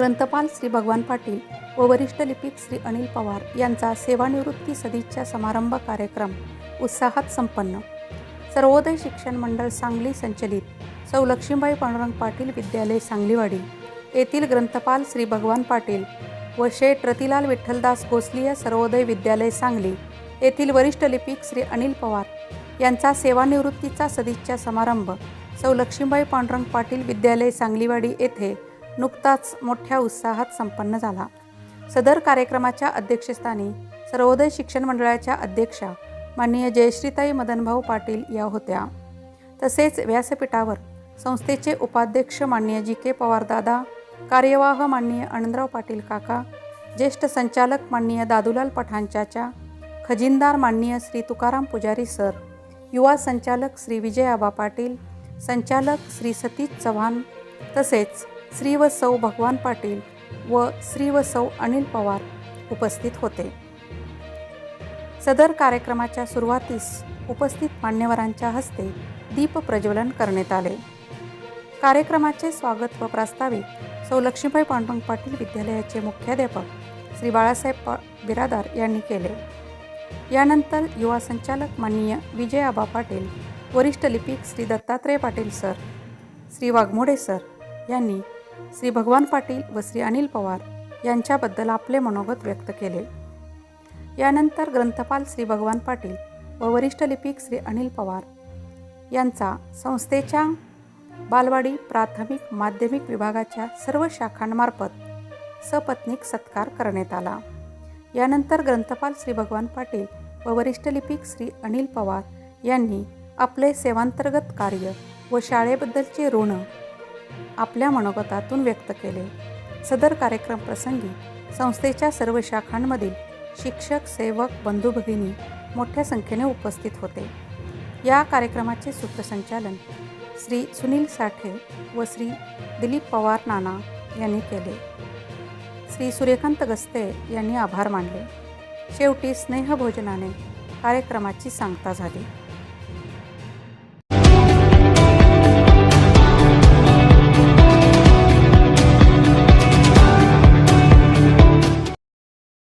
ग्रंथपाल श्री भगवान पाटील व वरिष्ठ लिपिक श्री अनिल पवार यांचा सेवानिवृत्ती सदिच्छा समारंभ कार्यक्रम उत्साहात संपन्न. सर्वोदय शिक्षण मंडळ सांगली संचलित सौ लक्ष्मीबाई पांडुरंग पाटील विद्यालय सांगलीवाडी येथील ग्रंथपाल श्री भगवान पाटील व शेठ रतिलाल विठ्ठलदास गोसलीय सर्वोदय विद्यालय सांगली येथील वरिष्ठ लिपिक श्री अनिल पवार यांचा सेवानिवृत्तीचा सदिच्छा समारंभ सौ लक्ष्मीबाई पांडुरंग पाटील विद्यालय सांगलीवाडी येथे नुकताच मोठ्या उत्साहात संपन्न झाला. सदर कार्यक्रमाच्या अध्यक्षस्थानी सर्वोदय शिक्षण मंडळाच्या अध्यक्षा माननीय जयश्रीताई मदनभाऊ पाटील या होत्या. तसेच व्यासपीठावर संस्थेचे उपाध्यक्ष माननीय जी के पवारदादा कार्यवाह माननीय आनंदराव पाटील काका ज्येष्ठ संचालक माननीय दादूलाल पठांच्याच्या खजिनदार माननीय श्री तुकाराम पुजारी सर युवा संचालक श्री विजय आबा पाटील संचालक श्री सतीश चव्हाण तसेच श्री व सौ भगवान पाटील व श्री व सौ अनिल पवार उपस्थित होते. सदर कार्यक्रमाच्या सुरुवातीस उपस्थित मान्यवरांच्या हस्ते दीप प्रज्वलन करण्यात आले. कार्यक्रमाचे स्वागत व प्रास्ताविक सौ लक्ष्मीबाई पांडुरंग पाटील विद्यालयाचे मुख्याध्यापक श्री बाळासाहेब पा बिरादार यांनी केले. यानंतर युवा संचालक माननीय विजय आबा पाटील वरिष्ठ लिपिक श्री दत्तात्रय पाटील सर श्री वाघमोडे सर यांनी श्री भगवान पाटील व श्री अनिल पवार यांच्याबद्दल आपले मनोगत व्यक्त केले. यानंतर ग्रंथपाल श्री भगवान पाटील व वरिष्ठ लिपिक श्री अनिल पवार यांचा संस्थेच्या बालवाडी प्राथमिक माध्यमिक विभागाच्या सर्व शाखांमार्फत सपत्नीक सत्कार करण्यात आला. यानंतर ग्रंथपाल श्री भगवान पाटील व वरिष्ठ लिपिक श्री अनिल पवार यांनी आपले सेवांतर्गत कार्य व शाळेबद्दलचे ऋण आपल्या मनोगतातून व्यक्त केले. सदर कार्यक्रम प्रसंगी संस्थेच्या सर्व शाखांमधील शिक्षक सेवक बंधू भगिनी मोठ्या संख्येने उपस्थित होते. या कार्यक्रमाचे सूत्रसंचालन श्री सुनील साठे व श्री दिलीप पवार नाना यांनी केले. श्री सूर्यकांत गस्ते यांनी आभार मानले. शेवटी स्नेहभोजनाने कार्यक्रमाची सांगता झाली.